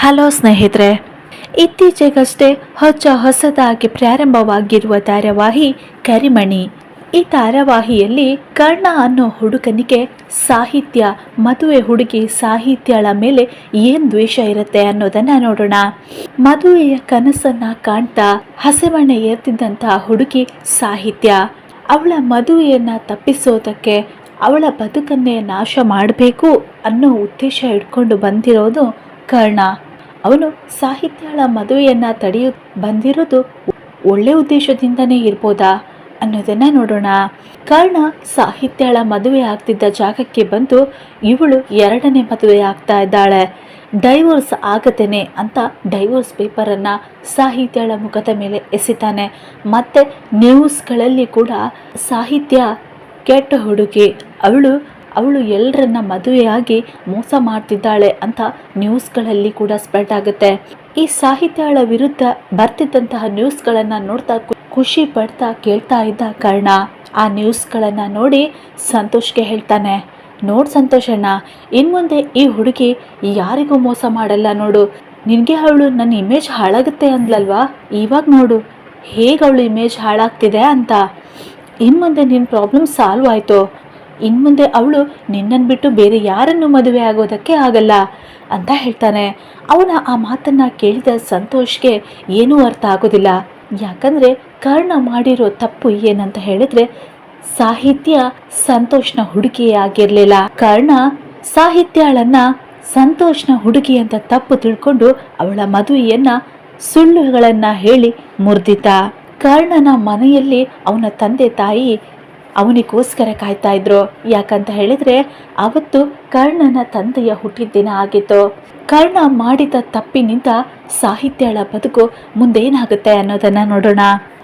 Hello ಸ್ನೇಹಿತರೆ, ಇತ್ತೀಚೆಗಷ್ಟೇ ಹೊಚ್ಚ ಹೊಸದಾಗಿ ಪ್ರಾರಂಭವಾಗಿರುವ ಧಾರಾವಾಹಿ ಕರಿಮಣಿ. ಈ ಧಾರಾವಾಹಿಯಲ್ಲಿ ಕರ್ಣ ಅನ್ನೋ ಹುಡುಗನಿಗೆ ಸಾಹಿತ್ಯ, ಮದುವೆ ಹುಡುಗಿ ಸಾಹಿತ್ಯಳ ಮೇಲೆ ಏನು ದ್ವೇಷ ಇರುತ್ತೆ ಅನ್ನೋದನ್ನ ನೋಡೋಣ. ಮದುವೆಯ ಕನಸನ್ನ ಕಾಣ್ತಾ ಹಸೆಮಣೆ ಏರ್ತಿದ್ದಂತಹ ಹುಡುಗಿ ಸಾಹಿತ್ಯ. ಅವಳ ಮದುವೆಯನ್ನ ತಪ್ಪಿಸೋದಕ್ಕೆ ಅವಳ ಬದುಕನ್ನೇ ನಾಶ ಮಾಡಬೇಕು ಅನ್ನೋ ಉದ್ದೇಶ ಇಟ್ಕೊಂಡು ಬಂದಿರೋದು ಕರ್ಣ. ಅವನು ಸಾಹಿತ್ಯಳ ಮದುವೆಯನ್ನು ತಡೆಯು, ಬಂದಿರೋದು ಒಳ್ಳೆ ಉದ್ದೇಶದಿಂದನೇ ಇರ್ಬೋದಾ? ಅನ್ನೋದನ್ನ ನೋಡೋಣ. ಕಾರಣ, ಸಾಹಿತ್ಯಳ ಮದುವೆ ಆಗ್ತಿದ್ದ ಜಾಗಕ್ಕೆ ಬಂದು ಇವಳು ಎರಡನೇ ಮದುವೆ ಆಗ್ತಾ ಇದ್ದಾಳೆ. ಡೈವೋರ್ಸ್ ಆಗತ್ತೇನೆ ಅಂತ ಡೈವೋರ್ಸ್ ಪೇಪರನ್ನು ಸಾಹಿತ್ಯಳ ಮುಖದ ಮೇಲೆ ಎಸಿತಾನೆ. ಮತ್ತು ನ್ಯೂಸ್ಗಳಲ್ಲಿ ಕೂಡ ಸಾಹಿತ್ಯ ಕೆಟ್ಟ ಹುಡುಗಿ. ಅವಳು ಅವಳು ಎಲ್ಲರನ್ನ ಮದುವೆಯಾಗಿ ಮೋಸ ಮಾಡ್ತಿದ್ದಾಳೆ ಅಂತ ನ್ಯೂಸ್ಗಳಲ್ಲಿ ಕೂಡ ಸ್ಪ್ರೆಡ್ ಆಗುತ್ತೆ. ಈ ಸಾಹಿತ್ಯಗಳ ವಿರುದ್ಧ ಬರ್ತಿದ್ದಂತಹ ನ್ಯೂಸ್ಗಳನ್ನು ನೋಡ್ತಾ ಖುಷಿ ಪಡ್ತಾ ಕೇಳ್ತಾ ಇದ್ದ ಕರ್ಣ. ಆ ನ್ಯೂಸ್ಗಳನ್ನು ನೋಡಿ ಸಂತೋಷ್ಗೆ ಹೇಳ್ತಾನೆ, ನೋಡ್ ಸಂತೋಷಣ್ಣ ಇನ್ನು ಮುಂದೆ ಈ ಹುಡುಗಿ ಯಾರಿಗೂ ಮೋಸ ಮಾಡಲ್ಲ ನೋಡು. ನಿನಗೆ ಅವಳು ನನ್ನ ಇಮೇಜ್ ಹಾಳಾಗುತ್ತೆ ಅಂದ್ಲಲ್ವಾ? ಇವಾಗ ನೋಡು, ಹೇಗೆ ಅವಳು ಇಮೇಜ್ ಹಾಳಾಗ್ತಿದೆ ಅಂತ. ಇನ್ನು ಮುಂದೆ ನಿನ್ನ ಪ್ರಾಬ್ಲಮ್ ಸಾಲ್ವ್ ಆಯಿತು. ಇನ್ನು ಮುಂದೆ ಅವಳು ನಿನ್ನನ್ನು ಬಿಟ್ಟು ಬೇರೆ ಯಾರನ್ನು ಮದುವೆ ಆಗೋದಕ್ಕೆ ಆಗಲ್ಲ ಅಂತ ಹೇಳ್ತಾನೆ. ಅವನ ಆ ಮಾತನ್ನು ಕೇಳಿದ ಸಂತೋಷ್ಗೆ ಏನೂ ಅರ್ಥ ಆಗೋದಿಲ್ಲ. ಯಾಕಂದರೆ ಕರ್ಣ ಮಾಡಿರೋ ತಪ್ಪು ಏನಂತ ಹೇಳಿದ್ರೆ ಸಾಹಿತ್ಯ ಸಂತೋಷ್ನ ಹುಡುಗಿಯಾಗಿರಲಿಲ್ಲ ಕರ್ಣ ಸಾಹಿತ್ಯಳನ್ನ ಸಂತೋಷ್ನ ಹುಡುಗಿ ಅಂತ ತಪ್ಪು ತಿಳ್ಕೊಂಡು ಅವಳ ಮದುವೆಯನ್ನ ಸುಳ್ಳುಗಳನ್ನ ಹೇಳಿ ಮುರಿದಿದ್ದ. ಕರ್ಣನ ಮನೆಯಲ್ಲಿ ಅವನ ತಂದೆ ತಾಯಿ ಅವನಿಗೋಸ್ಕರ ಕಾಯ್ತಾ ಇದ್ರು. ಯಾಕಂತ ಹೇಳಿದ್ರೆ ಅವತ್ತು ಕರ್ಣನ ತಂದೆಯ ಹುಟ್ಟಿದ ದಿನ ಆಗಿತ್ತು. ಕರ್ಣ ಮಾಡಿದ ತಪ್ಪಿನಿಂದ ಸಾಹಿತ್ಯಳ ಬದುಕು ಮುಂದೇನಾಗುತ್ತೆ ಅನ್ನೋದನ್ನ ನೋಡೋಣ.